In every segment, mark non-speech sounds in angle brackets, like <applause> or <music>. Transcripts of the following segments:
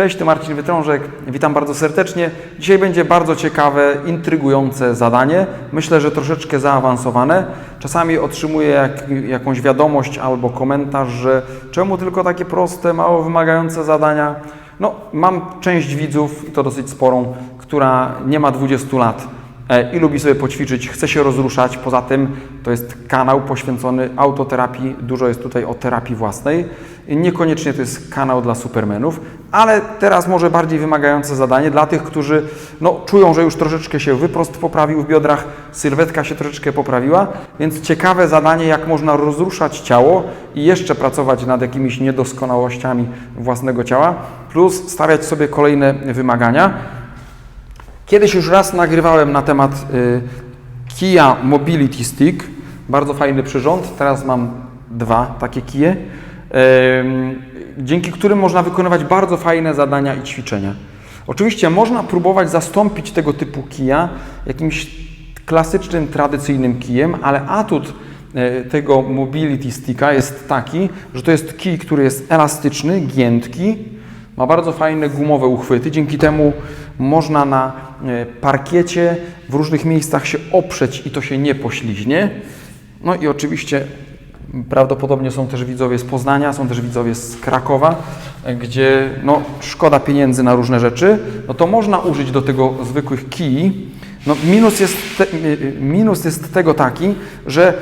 Cześć, to Marcin Wytrążek. Witam bardzo serdecznie. Dzisiaj będzie bardzo ciekawe, intrygujące zadanie. Myślę, że troszeczkę zaawansowane. Czasami otrzymuję jak, jakąś wiadomość albo komentarz, że czemu tylko takie proste, mało wymagające zadania. No, mam część widzów, i to dosyć sporą, która nie ma 20 lat i lubi sobie poćwiczyć, chce się rozruszać. Poza tym to jest kanał poświęcony autoterapii, dużo jest tutaj o terapii własnej. Niekoniecznie to jest kanał dla supermenów, ale teraz może bardziej wymagające zadanie dla tych, którzy no, czują, że już troszeczkę się wyprost poprawił w biodrach, sylwetka się troszeczkę poprawiła, więc ciekawe zadanie, jak można rozruszać ciało i jeszcze pracować nad jakimiś niedoskonałościami własnego ciała, plus stawiać sobie kolejne wymagania. Kiedyś już raz nagrywałem na temat y, Kia Mobility Stick. Bardzo fajny przyrząd. Teraz mam dwa takie kije, ym, dzięki którym można wykonywać bardzo fajne zadania i ćwiczenia. Oczywiście można próbować zastąpić tego typu kija jakimś klasycznym, tradycyjnym kijem, ale atut e, tego Mobility Sticka jest taki, że to jest kij, który jest elastyczny, giętki, ma bardzo fajne gumowe uchwyty, dzięki temu można na e, parkiecie w różnych miejscach się oprzeć i to się nie pośliźnie. No i oczywiście prawdopodobnie są też widzowie z Poznania, są też widzowie z Krakowa, e, gdzie no, szkoda pieniędzy na różne rzeczy, no to można użyć do tego zwykłych kij. No, minus, jest te, minus jest tego taki, że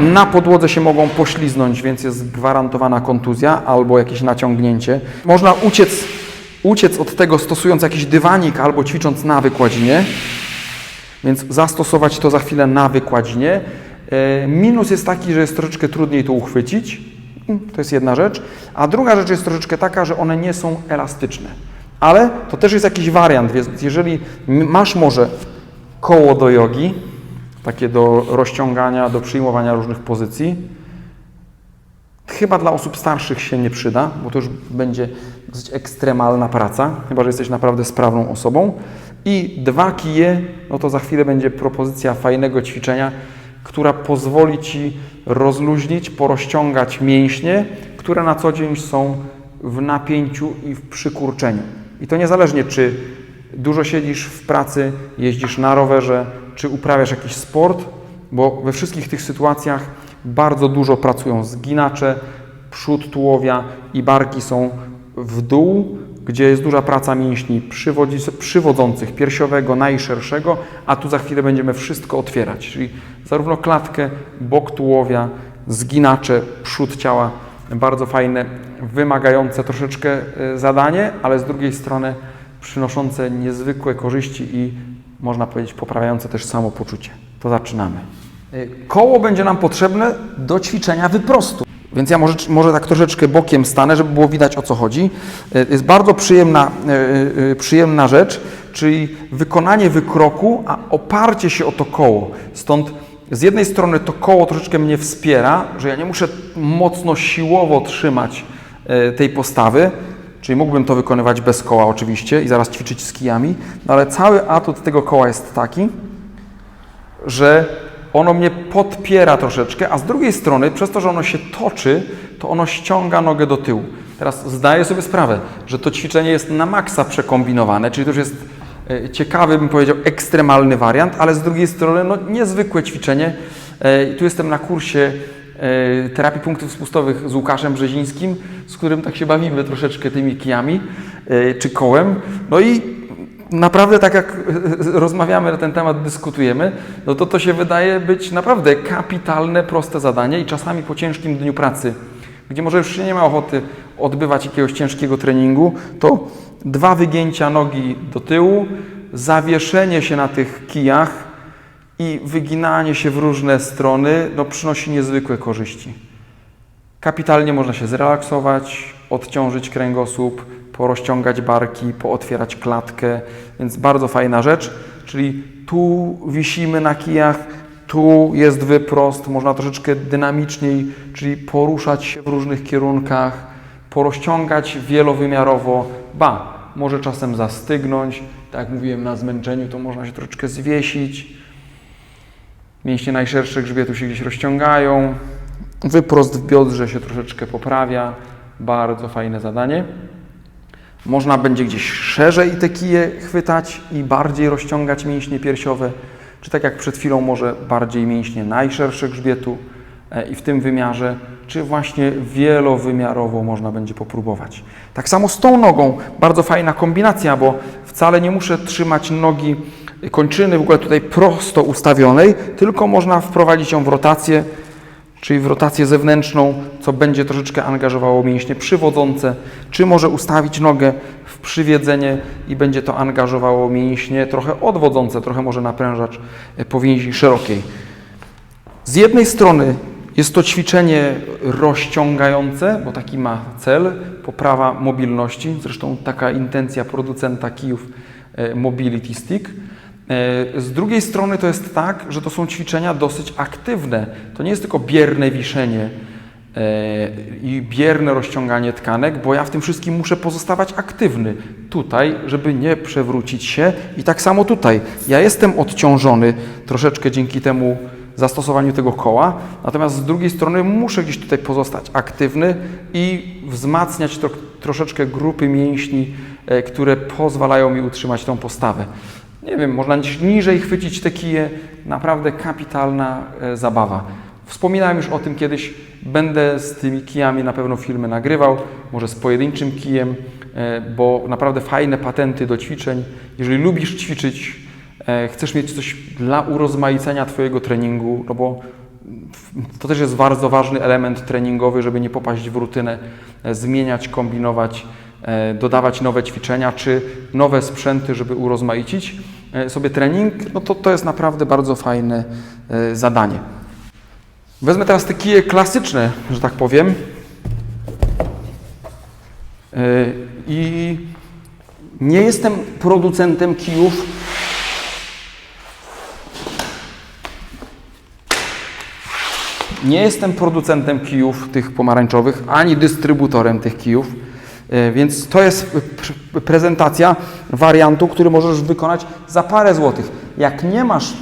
na podłodze się mogą pośliznąć, więc jest gwarantowana kontuzja albo jakieś naciągnięcie. Można uciec, uciec od tego stosując jakiś dywanik albo ćwicząc na wykładzinie, więc zastosować to za chwilę na wykładzinie. E, Minus jest taki, że jest troszeczkę trudniej to uchwycić. Mm, To jest jedna rzecz. A druga rzecz jest troszeczkę taka, że one nie są elastyczne. Ale to też jest jakiś wariant, więc jeżeli masz może koło do jogi, takie do rozciągania, do przyjmowania różnych pozycji, chyba dla osób starszych się nie przyda, bo to już będzie dosyć ekstremalna praca, chyba że jesteś naprawdę sprawną osobą. I dwa kije, no to za chwilę będzie propozycja fajnego ćwiczenia, która pozwoli Ci rozluźnić, porozciągać mięśnie, które na co dzień są w napięciu i w przykurczeniu. I to niezależnie, czy dużo siedzisz w pracy, jeździsz na rowerze, czy uprawiasz jakiś sport, bo we wszystkich tych sytuacjach bardzo dużo pracują zginacze, przód tułowia i barki są w dół, gdzie jest duża praca mięśni przywodzących piersiowego, najszerszego, a tu za chwilę będziemy wszystko otwierać, czyli zarówno klatkę, bok tułowia, zginacze, przód ciała. Bardzo fajne, wymagające troszeczkę e, zadanie, ale z drugiej strony przynoszące niezwykłe korzyści i można powiedzieć poprawiające też samopoczucie. To zaczynamy. E, Koło będzie nam potrzebne do ćwiczenia wyprostu. Więc ja może, może tak troszeczkę bokiem stanę, żeby było widać o co chodzi. E, Jest bardzo przyjemna, e, przyjemna rzecz, czyli wykonanie wykroku, a oparcie się o to koło. Stąd z jednej strony to koło troszeczkę mnie wspiera, że ja nie muszę mocno siłowo trzymać tej postawy, czyli mógłbym to wykonywać bez koła oczywiście i zaraz ćwiczyć z kijami, no ale cały atut tego koła jest taki, że ono mnie podpiera troszeczkę, a z drugiej strony, przez to, że ono się toczy, to ono ściąga nogę do tyłu. Teraz zdaję sobie sprawę, że to ćwiczenie jest na maksa przekombinowane, czyli to już jest e, ciekawy, bym powiedział, ekstremalny wariant, ale z drugiej strony no, niezwykłe ćwiczenie. E, Tu jestem na kursie terapii punktów spustowych z Łukaszem Brzezińskim, z którym tak się bawimy troszeczkę tymi kijami e, czy kołem. No i naprawdę tak jak <laughs> rozmawiamy na ten temat, dyskutujemy, no to to się wydaje być naprawdę kapitalne, proste zadanie i czasami po ciężkim dniu pracy, gdzie może już się nie ma ochoty odbywać jakiegoś ciężkiego treningu, to dwa wygięcia nogi do tyłu, zawieszenie się na tych kijach i wyginanie się w różne strony, no przynosi niezwykłe korzyści. Kapitalnie można się zrelaksować, odciążyć kręgosłup, porozciągać barki, pootwierać klatkę, więc bardzo fajna rzecz. Czyli tu wisimy na kijach, tu jest wyprost, można troszeczkę dynamiczniej, czyli poruszać się w różnych kierunkach, porozciągać wielowymiarowo, ba, może czasem zastygnąć, tak jak mówiłem na zmęczeniu, to można się troszeczkę zwiesić. Mięśnie najszersze grzbietu się gdzieś rozciągają. Wyprost w biodrze się troszeczkę poprawia. Bardzo fajne zadanie. Można będzie gdzieś szerzej te kije chwytać i bardziej rozciągać mięśnie piersiowe, czy tak jak przed chwilą może bardziej mięśnie najszersze grzbietu e, i w tym wymiarze, czy właśnie wielowymiarowo można będzie popróbować. Tak samo z tą nogą, bardzo fajna kombinacja, bo wcale nie muszę trzymać nogi, kończyny w ogóle tutaj prosto ustawionej, tylko można wprowadzić ją w rotację, czyli w rotację zewnętrzną, co będzie troszeczkę angażowało mięśnie przywodzące, czy może ustawić nogę w przywiedzenie i będzie to angażowało mięśnie trochę odwodzące, trochę może naprężać e, powięzi szerokiej. Z jednej strony jest to ćwiczenie rozciągające, bo taki ma cel, poprawa mobilności, zresztą taka intencja producenta kijów e, Mobility Stick. E, Z drugiej strony to jest tak, że to są ćwiczenia dosyć aktywne. To nie jest tylko bierne wiszenie e, i bierne rozciąganie tkanek, bo ja w tym wszystkim muszę pozostawać aktywny tutaj, żeby nie przewrócić się i tak samo tutaj. Ja jestem odciążony troszeczkę dzięki temu zastosowaniu tego koła, natomiast z drugiej strony muszę gdzieś tutaj pozostać aktywny i wzmacniać tro, troszeczkę grupy mięśni, e, które pozwalają mi utrzymać tą postawę. Nie wiem, można niżej chwycić te kije, naprawdę kapitalna e, zabawa. Wspominałem już o tym kiedyś, będę z tymi kijami na pewno filmy nagrywał, może z pojedynczym kijem, e, bo naprawdę fajne patenty do ćwiczeń. Jeżeli lubisz ćwiczyć, e, chcesz mieć coś dla urozmaicenia Twojego treningu, no bo to też jest bardzo ważny element treningowy, żeby nie popaść w rutynę, zmieniać, kombinować, dodawać nowe ćwiczenia czy nowe sprzęty, żeby urozmaicić e, sobie trening, no to to jest naprawdę bardzo fajne e, zadanie. Wezmę teraz te kije klasyczne, że tak powiem. E, I nie jestem producentem kijów Nie jestem producentem kijów tych pomarańczowych, ani dystrybutorem tych kijów, e, więc to jest pr- prezentacja wariantu, który możesz wykonać za parę złotych. Jak nie masz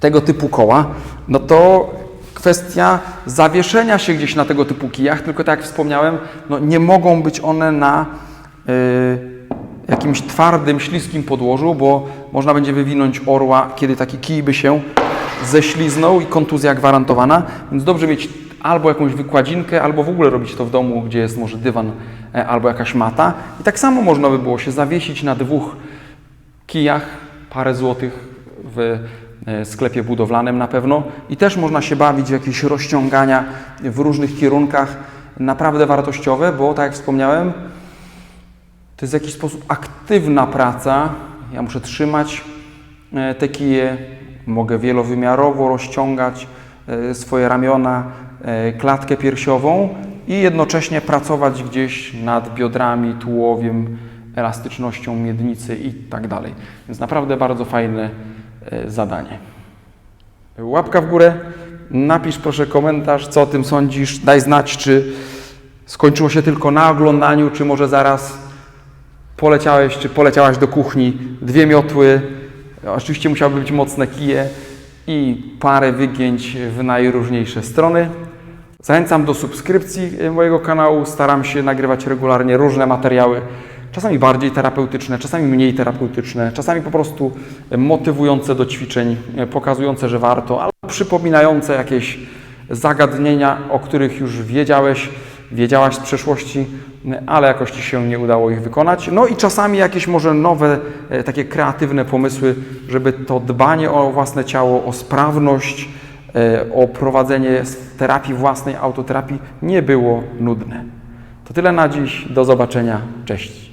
tego typu koła, no to kwestia zawieszenia się gdzieś na tego typu kijach, tylko tak jak wspomniałem, no nie mogą być one na y, jakimś twardym, śliskim podłożu, bo można będzie wywinąć orła, kiedy taki kij by się ześliznął i kontuzja gwarantowana, więc dobrze mieć albo jakąś wykładzinkę, albo w ogóle robić to w domu, gdzie jest może dywan e, albo jakaś mata. I tak samo można by było się zawiesić na dwóch kijach, parę złotych w e, sklepie budowlanym na pewno i też można się bawić w jakieś rozciągania w różnych kierunkach, naprawdę wartościowe, bo tak jak wspomniałem, to jest w jakiś sposób aktywna praca. Ja muszę trzymać e, te kije, mogę wielowymiarowo rozciągać swoje ramiona, e, klatkę piersiową i jednocześnie pracować gdzieś nad biodrami, tułowiem, elastycznością miednicy i tak dalej. Więc naprawdę bardzo fajne e, zadanie. Łapka w górę, napisz proszę komentarz, co o tym sądzisz, daj znać, czy skończyło się tylko na oglądaniu, czy może zaraz poleciałeś, czy poleciałaś do kuchni, dwie miotły, oczywiście musiały być mocne kije i parę wygięć w najróżniejsze strony. Zachęcam do subskrypcji e, mojego kanału, staram się nagrywać regularnie różne materiały, czasami bardziej terapeutyczne, czasami mniej terapeutyczne, czasami po prostu motywujące do ćwiczeń, e, pokazujące, że warto, albo przypominające jakieś zagadnienia, o których już wiedziałeś, wiedziałaś z przeszłości, ale jakoś Ci się nie udało ich wykonać. No i czasami jakieś może nowe, e, takie kreatywne pomysły, żeby to dbanie o własne ciało, o sprawność, e, o prowadzenie terapii własnej, autoterapii nie było nudne. To tyle na dziś. Do zobaczenia. Cześć.